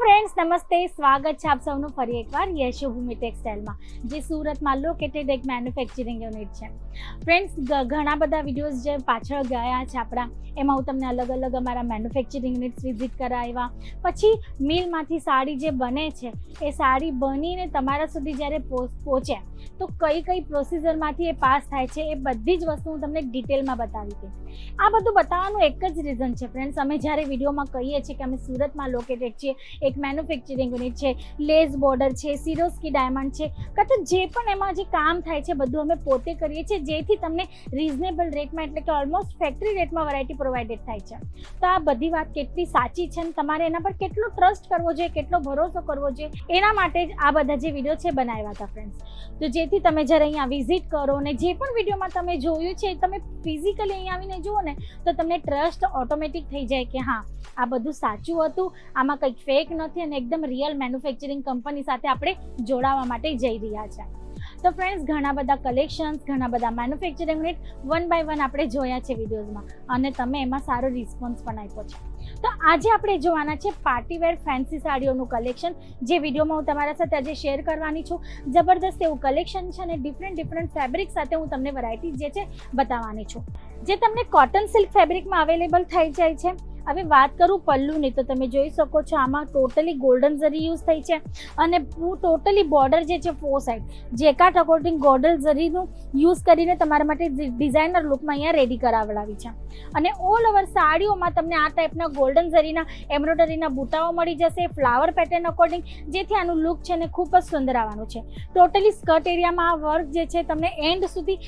Friends નમસ્તે સ્વાગત છે આપ સૌનું ફરી એકવાર યશોભૂમિ ટેક્સટાઇલમાં જે સુરતમાં લોકેટેડ એક મેન્યુફેક્ચરિંગ યુનિટ છે ફ્રેન્ડ્સ ઘણા બધા વિડીયોઝ જે પાછળ ગયા છે આપણા, એમાં હું તમને અલગ અલગ અમારા મેન્યુફેક્ચરિંગ યુનિટ્સ વિઝિટ કરાવ્યા. પછી મિલમાંથી સાડી જે બને છે, એ સાડી બનીને તમારા સુધી જ્યારે પહોંચે, તો કઈ કઈ પ્રોસિજરમાંથી એ પાસ થાય છે, એ બધી જ વસ્તુ હું તમને ડિટેલમાં બતાવી હતી આ બધું બતાવવાનું એક જ રીઝન છે ફ્રેન્ડ્સ અમે જ્યારે વિડીયોમાં કહીએ છીએ કે અમે સુરતમાં લોકેટેડ છીએ એક મેન્યુફેક્ચરિંગ યુનિટ છે લેઝ બોર્ડર છે સિરોસ્કી ડાયમંડ છે. કાં જે પણ એમાં જે કામ થાય છે, બધું અમે પોતે કરીએ છીએ, જેથી તમને રિઝનેબલ રેટમાં એટલે કે ઓલમોસ્ટ ફેક્ટરી રેટમાં વેરાયટી પ્રોવાઇડેડ થાય છે. તો આ બધી વાત કેટલી સાચી છે અને તમારે એના પર કેટલો ટ્રસ્ટ કરવો જોઈએ, કેટલો ભરોસો કરવો જોઈએ, એના માટે જ આ બધા જે વીડિયો છે બનાવ્યા હતા ફ્રેન્ડ્સ તો જેથી તમે જ્યારે અહીંયા વિઝિટ કરો ને જે પણ વિડીયોમાં તમે જોયું છે, તમે ફિઝિકલી અહીંયા આવીને જુઓ ને, તો તમને ટ્રસ્ટ ઓટોમેટિક થઈ જાય કે હા, આ બધું સાચું હતું, આમાં કંઈક ફેક નથી અને એકદમ રિયલ મેન્યુફેક્ચરિંગ કંપની સાથે આપણે જોડાવા માટે જઈ રહ્યા છે. તો ફ્રેન્ડ્સ ઘણા બધા કલેક્શન્સ ઘણા બધા manufacturing unit one by one આપણે જોયા છે વિડીયોઝમાં અને તમે એમાં સારો રિસ્પોન્સ પણ આપ્યો છે. તો આજે આપણે જોવાના છે પાર્ટીવેર ફેન્સી સાડીઓનું કલેક્શન જે વિડીયોમાં હું તમારા સાથે આજે શેર કરવાની છું. જબરદસ્ત એવું કલેક્શન છે અને ડિફરન્ટ ડિફરન્ટ ફેબ્રિક સાથે હું તમને વેરાયટી જે છે બતાવવાની છું. જે તમને કોટન સિલ્ક ફેબ્રિકમાં અવેલેબલ થઈ જાય છે. હવે વાત કરું પલ્લુની, તો તમે જોઈ શકો છો આમાં ટોટલી ગોલ્ડન ઝરી યુઝ થઈ છે અને ટોટલી બોર્ડર જે છે four side jacquard according golden ઝરીનું use કરીને તમારા માટે ડિઝાઇનર લુકમાં અહીંયા રેડી કરાવડાવી છે. અને ઓલ ઓવર સાડીઓમાં તમને આ ટાઈપના ગોલ્ડન ઝરીના એમ્બ્રોઇડરીના બુટાઓ મળી જશે ફ્લાવર પેટર્ન અકોર્ડિંગ જેથી આનું લુક છે ને ખૂબ જ સુંદર આવવાનું છે. ટોટલી સ્કર્ટ એરિયામાં આ વર્ક જે છે તમને એન્ડ સુધી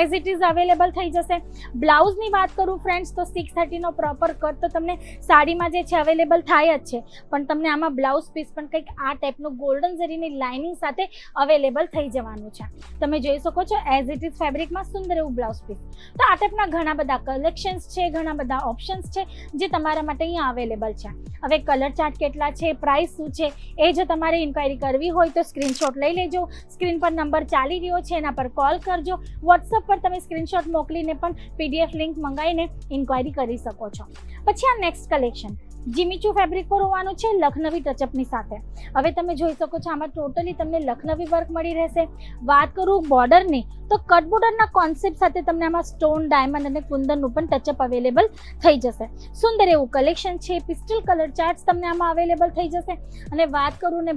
એઝ ઇટ ઇઝ અવેલેબલ થઈ જશે. બ્લાઉઝની વાત કરું ફ્રેન્ડ્સ તો સિક્સ થર્ટીનો પ્રોપર કટ તો તમને સાડીમાં જે છે અવેલેબલ થાય જ છે. પણ તમને આમાં બ્લાઉઝ પીસ પણ કંઈક આ ટાઈપનું ગોલ્ડન ઝરીની લાઇનિંગ સાથે અવેલેબલ થઈ જવાનું છે. તમે જોઈ શકો છો એઝ ઇટ ઇઝ ફેબ્રિકમાં સુંદર એવું બ્લાઉઝ પીસ તો આ ટાઈપના ઘણા બધા કલેક્શન્સ છે, ઘણા બધા ઓપ્શન્સ છે, જે તમારા માટે અહીંયા અવેલેબલ છે. હવે કલર ચાર્ટ કેટલા છે પ્રાઇસ શું છે, એ જો તમારે ઇન્ક્વાયરી કરવી હોય તો સ્ક્રીનશોટ લઈ લેજો. સ્ક્રીન પર નંબર ચાલી રહ્યો છે, એના પર કોલ કરજો. વોટ્સઅપ પર તમે સ્ક્રીનશોટ મોકલીને પણ પીડીએફ લિંક મંગાવીને ઇન્ક્વાયરી કરી શકો છો. પછી આ નેક્સ્ટ કલેક્શન જીમીચુ ફેબ્રિક પર હોવાનું છે લખનવી ટચઅપની સાથે. હવે તમે જોઈ શકો છો આમાં ટોટલી તમને લખનવી વર્ક મળી રહેશે. વાત કરું બોર્ડરની તો કટ બોર્ડરના કોન્સેપ્ટ સાથે તમને આમાં સ્ટોન ડાયમંડ અને કુંદનનું પણ ટચઅપ અવેલેબલ થઈ જશે. સુંદર એવું કલેક્શન છે પિસ્ટલ કલર ચાર્ટ્સ તમને આમાં અવેલેબલ થઈ જશે. અને વાત કરું ને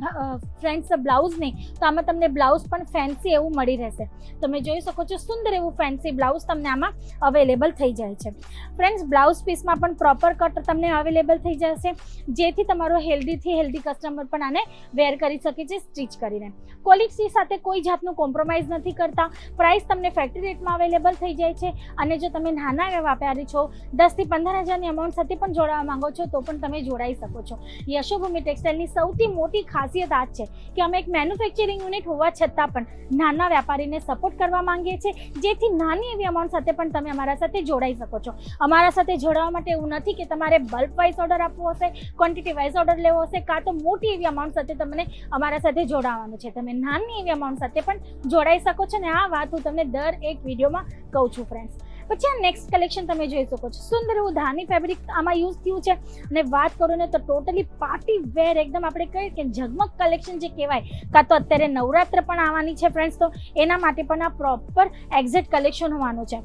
ફ્રેન્ડ્સ બ્લાઉઝની તો આમાં તમને બ્લાઉઝ પણ ફેન્સી એવું મળી રહેશે. તમે જોઈ શકો છો સુંદર એવું ફેન્સી બ્લાઉઝ તમને આમાં અવેલેબલ થઈ જાય છે. ફ્રેન્ડ્સ બ્લાઉઝ પીસમાં પણ પ્રોપર કટ તમને અવેલેબલ થઈ જશે. જેથી તમારો હેલ્ધીથી હેલ્ધી કસ્ટમર પણ આને વેર કરી શકે છે સ્ટિચ કરીને. ક્વોલિટી સાથે કોઈ જાતનું કોમ્પ્રોમાઇઝ નથી કરતા. પ્રાઇસ તમને ફેક્ટરી રેટમાં અવેલેબલ થઈ જાય છે. અને જો તમે નાના એવા વ્યાપારી છો દસથી પંદર હજારની અમાઉન્ટ સાથે પણ જોડાવા માંગો છો, તો પણ તમે જોડાઈ શકો છો. યશોભૂમિ ટેક્સટાઇલની સૌથી મોટી ખાસિયત આ છે કે અમે એક મેન્યુફેક્ચરિંગ યુનિટ હોવા છતાં પણ નાના વેપારીને સપોર્ટ કરવા માંગીએ છીએ. જેથી નાની એવી અમાઉન્ટ સાથે પણ તમે અમારા સાથે જોડાઈ શકો છો. અમારા સાથે જોડાવા માટે એવું નથી કે તમારે બલ્ક વાઇઝ ઓર્ડર આપવો હશે ક્વોન્ટિટી વાઇઝ ઓર્ડર લેવો હશે, કાં તો મોટી એવી અમાઉન્ટ સાથે તમને અમારા સાથે જોડાવાનું છે. તમે નાની એવી અમાઉન્ટ સાથે પણ જોડાઈ શકો છો ને આ વાત હું તમને દર એક વિડીયોમાં કહું છું ફ્રેન્ડ્સ પછી આ નેક્સ્ટ કલેક્શન તમે જોઈ શકો છો. સુંદર એવું ધાની ફેબ્રિક આમાં યુઝ થયું છે. અને વાત કરું ને તો ટોટલી પાર્ટી વેર એકદમ આપણે કહીએ કે ઝગમગ કલેક્શન જે કહેવાય, કાં તો અત્યારે નવરાત્ર પણ આવવાની છે ફ્રેન્ડ્સ તો એના માટે પણ આ પ્રોપર એક્ઝેક્ટ કલેક્શન હોવાનું છે.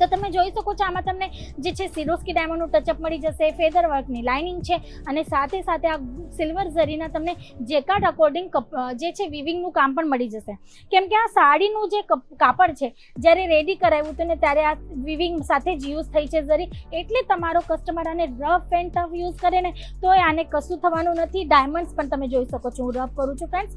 તો તમે જોઈ શકો છો, આમાં તમને જે છે સિરોસ્કી ડાયમંડનું ટચઅપ મળી જશે ફેદર વર્કની લાઇનિંગ છે અને સાથે સાથે આ સિલ્વર ઝરીના તમને જેકાર્ડ અકોર્ડિંગ જે છે વિવિંગનું કામ પણ મળી જશે. કેમ કે આ સાડીનું જે કપ- કાપડ છે, જ્યારે રેડી કરાવ્યું હતું ને ત્યારે આ વિવિંગ સાથે જ યુઝ થઈ છે ઝરી, એટલે તમારો કસ્ટમર આને રફ એન્ડ ટફ યુઝ કરે ને તો આને કશું થવાનું નથી. ડાયમંડ્સ પણ તમે જોઈ શકો છો, હું રફ કરું છું ફ્રેન્ડ્સ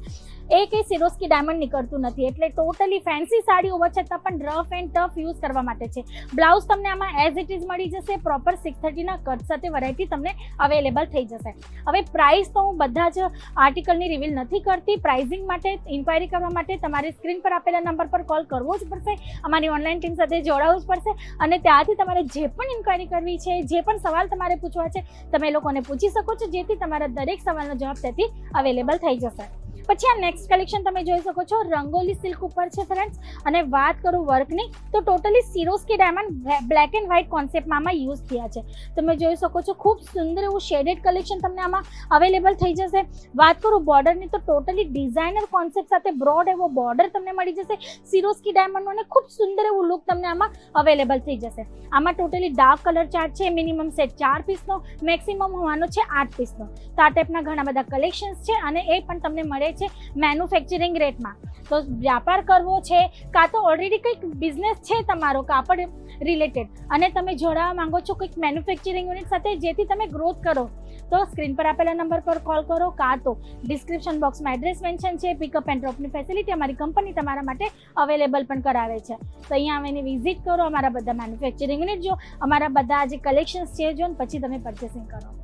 એ કંઈ સિરોસ્કી ડાયમંડ નીકળતું નથી, એટલે ટોટલી ફેન્સી સાડી હોવા છતાં પણ રફ એન્ડ ટફ યુઝ કરવા માટે છે. બ્લાઉઝ તમને આમાં એઝ ઇટ ઇઝ મળી જશે પ્રોપર સિક્સ થર્ટીના કટ સાથે વેરાયટી તમને અવેલેબલ થઈ જશે. હવે પ્રાઇસ તો હું બધા જ આર્ટિકલની રિવીલ નથી કરતી. પ્રાઇઝિંગ માટે ઇન્ક્વાયરી કરવા માટે તમારે સ્ક્રીન પર આપેલા નંબર પર કોલ કરવો જ પડશે. અમારી ઓનલાઈન ટીમ સાથે જોડાવવું જ પડશે. અને ત્યાંથી તમારે જે પણ ઇન્ક્વાયરી કરવી છે, જે પણ સવાલ તમારે પૂછવા છે, તમે લોકોને પૂછી શકો છો, જેથી તમારા દરેક સવાલનો જવાબ ત્યાંથી અવેલેબલ થઈ જશે. પછી આ નેક્સ્ટ કલેક્શન તમે જોઈ શકો છો, રંગોલી સિલ્ક ઉપર છે ફ્રેન્ડ્સ અને વાત કરું વર્કની તો totally Swarovski diamond black and white કોન્સેપ્ટમાં આમાં યુઝ થયા છે. તમે જોઈ શકો છો, ખૂબ સુંદર એવું શેડેડ કલેક્શન તમને આમાં અવેલેબલ થઈ જશે. વાત કરું બોર્ડરની તો ટોટલી ડિઝાઇનર કોન્સેપ્ટ સાથે બ્રોડ એવો બોર્ડર તમને મળી જશે. સિરોસ્કી ડાયમંડનો અને ખૂબ સુંદર એવું લુક તમને આમાં અવેલેબલ થઈ જશે. આમાં ટોટલી ડાર્ક કલર ચાર્ટ છે મિનિમમ સેટ ચાર પીસનો મેક્સિમમ હોવાનો છે આઠ પીસનો તો આ ટાઈપના ઘણા બધા કલેક્શન્સ છે અને એ પણ તમને મળે છે મેન્યુફેક્ચરિંગ રેટમાં તો વ્યાપાર કરવો છે કાં તો ઓલરેડી કંઈક બિઝનેસ છે તમારો કાપડ રિલેટેડ અને તમે જોડાવા માંગો છો કંઈક મેન્યુફેક્ચરિંગ યુનિટ સાથે જેથી તમે ગ્રોથ કરો. તો સ્ક્રીન પર આપેલા નંબર પર કોલ કરો કાં તો ડિસ્ક્રિપ્શન બોક્સમાં એડ્રેસ મેન્શન છે પિકઅપ એન્ડ ડ્રોપની ફેસિલિટી અમારી કંપની તમારા માટે અવેલેબલ પણ કરાવે છે. તો અહીંયા આવીને વિઝિટ કરો અમારા બધા મેન્યુફેક્ચરિંગ યુનિટ જો, અમારા બધા જે કલેક્શન્સ છે જો, પછી તમે પરચેસિંગ કરો.